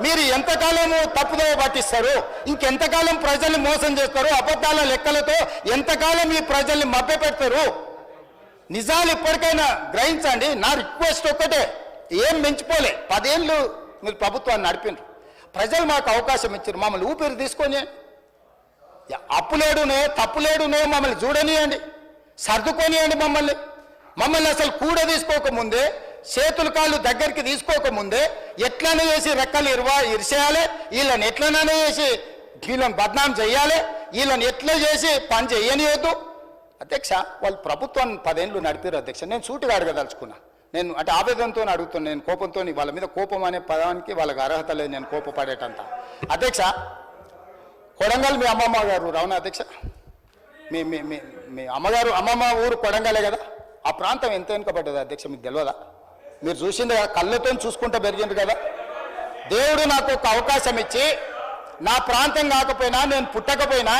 మీరు ఎంతకాలము తప్పుదో పట్టిస్తారు ఇంకెంతకాలం ప్రజల్ని మోసం చేస్తారు అబద్ధాల లెక్కలతో ఎంతకాలం ఈ ప్రజల్ని మభ్యపెడతారు నిజాలు ఇప్పటికైనా గ్రహించండి నా రిక్వెస్ట్ ఒక్కటే ఏం మించిపోలే. పదేళ్ళు మీరు ప్రభుత్వాన్ని నడిపినారు. ప్రజలు మాకు అవకాశం ఇచ్చారు మమ్మల్ని ఊపిరి తీసుకొని. అప్పులేడునే తప్పులేడునే మమ్మల్ని చూడనియండి. సర్దుకొనియండి మమ్మల్ని. మమ్మల్ని అసలు కూడ తీసుకోకముందే చేతులు కాళ్ళు దగ్గరికి తీసుకోకముందే ఎట్లనే చేసి రెక్కలు ఇరవా ఇరిసేయాలి వీళ్ళని ఎట్లనే చేసి వీళ్ళని బద్నాం చేయాలి వీళ్ళని ఎట్లా చేసి పని చేయనియొద్దు అధ్యక్ష వాళ్ళు ప్రభుత్వాన్ని పదేళ్ళు నడిపారు అధ్యక్ష. నేను సూటిగా అడగదలుచుకున్నా. నేను అంటే ఆవేదనతో అడుగుతున్నాను నేను కోపంతో వాళ్ళ మీద కోపం అనే పదానికి వాళ్ళకి అర్హత లేదు నేను కోపపడేటంత. అధ్యక్ష కొడంగల్ మీ అమ్మమ్మ గారు రావునా అధ్యక్ష. మీ మీ మీ మీ అమ్మగారు అమ్మమ్మ ఊరు కొడంగలే కదా? ఆ ప్రాంతం ఎంత వెనుకబడ్డది అధ్యక్ష మీకు తెలియదా మీరు చూసింది కళ్ళతో చూసుకుంటూ పెరిగింది కదా. దేవుడు నాకు ఒక అవకాశం ఇచ్చి నా ప్రాంతం కాకపోయినా నేను పుట్టకపోయినా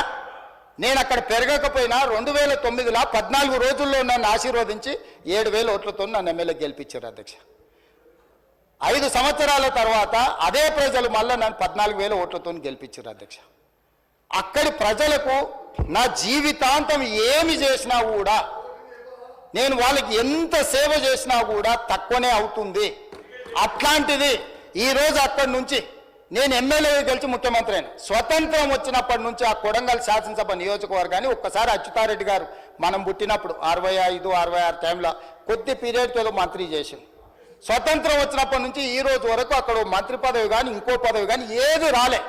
నేను అక్కడ పెరగకపోయినా రెండు వేల తొమ్మిదిలో పద్నాలుగు రోజుల్లో నన్ను ఆశీర్వదించి ఏడు వేల ఓట్లతో నన్ను ఎమ్మెల్యే గెలిపించారు అధ్యక్ష. ఐదు సంవత్సరాల తర్వాత అదే ప్రజలు మళ్ళీ నన్ను పద్నాలుగు వేల ఓట్లతో గెలిపించారు అధ్యక్ష. అక్కడి ప్రజలకు నా జీవితాంతం ఏమి చేసినా కూడా నేను వాళ్ళకి ఎంత సేవ చేసినా కూడా తక్కువనే అవుతుంది. అట్లాంటిది ఈరోజు అక్కడి నుంచి నేను ఎమ్మెల్యే గెలిచి ముఖ్యమంత్రి అయిన. స్వతంత్రం వచ్చినప్పటి నుంచి ఆ కొడంగల్ శాసనసభ నియోజకవర్గాన్ని ఒక్కసారి అచ్యుతారెడ్డి గారు మనం పుట్టినప్పుడు అరవై ఐదు అరవై ఆరు టైంలో కొద్ది పీరియడ్తో మంత్రి చేసింది స్వతంత్రం వచ్చినప్పటి నుంచి ఈ రోజు వరకు అక్కడ మంత్రి పదవి కానీ ఇంకో పదవి కానీ ఏది రాలే.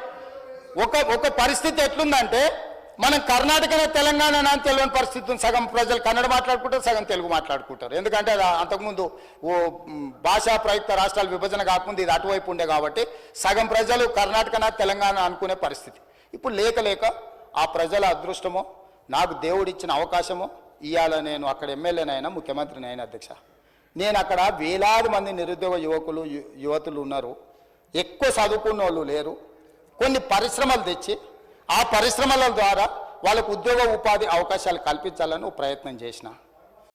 ఒక ఒక పరిస్థితి ఎట్లుందంటే మనం కర్ణాటకనే తెలంగాణ అని తెలియని పరిస్థితి సగం ప్రజలు కన్నడ మాట్లాడుకుంటారు సగం తెలుగు మాట్లాడుకుంటారు. ఎందుకంటే అది అంతకుముందు ఓ భాషా ప్రయుక్త రాష్ట్రాల విభజన కాకముందు ఇది అటువైపు ఉండే కాబట్టి సగం ప్రజలు కర్ణాటక తెలంగాణ అనుకునే పరిస్థితి. ఇప్పుడు లేక లేక ఆ ప్రజల అదృష్టమో నాకు దేవుడిచ్చిన అవకాశమో ఇవాళ నేను అక్కడ ఎమ్మెల్యేనైనా ముఖ్యమంత్రిని అయినా అధ్యక్ష. నేను అక్కడ వేలాది మంది నిరుద్యోగ యువకులు యువతులు ఉన్నారు. ఎక్కువ చదువుకున్న వాళ్ళు లేరు. కొన్ని పరిశ్రమలు తెచ్చి ఆ పరిశ్రమల ద్వారా వాళ్ళకు ఉద్యోగ ఉపాధి అవకాశాలు కల్పించాలని ప్రయత్నం చేసిన.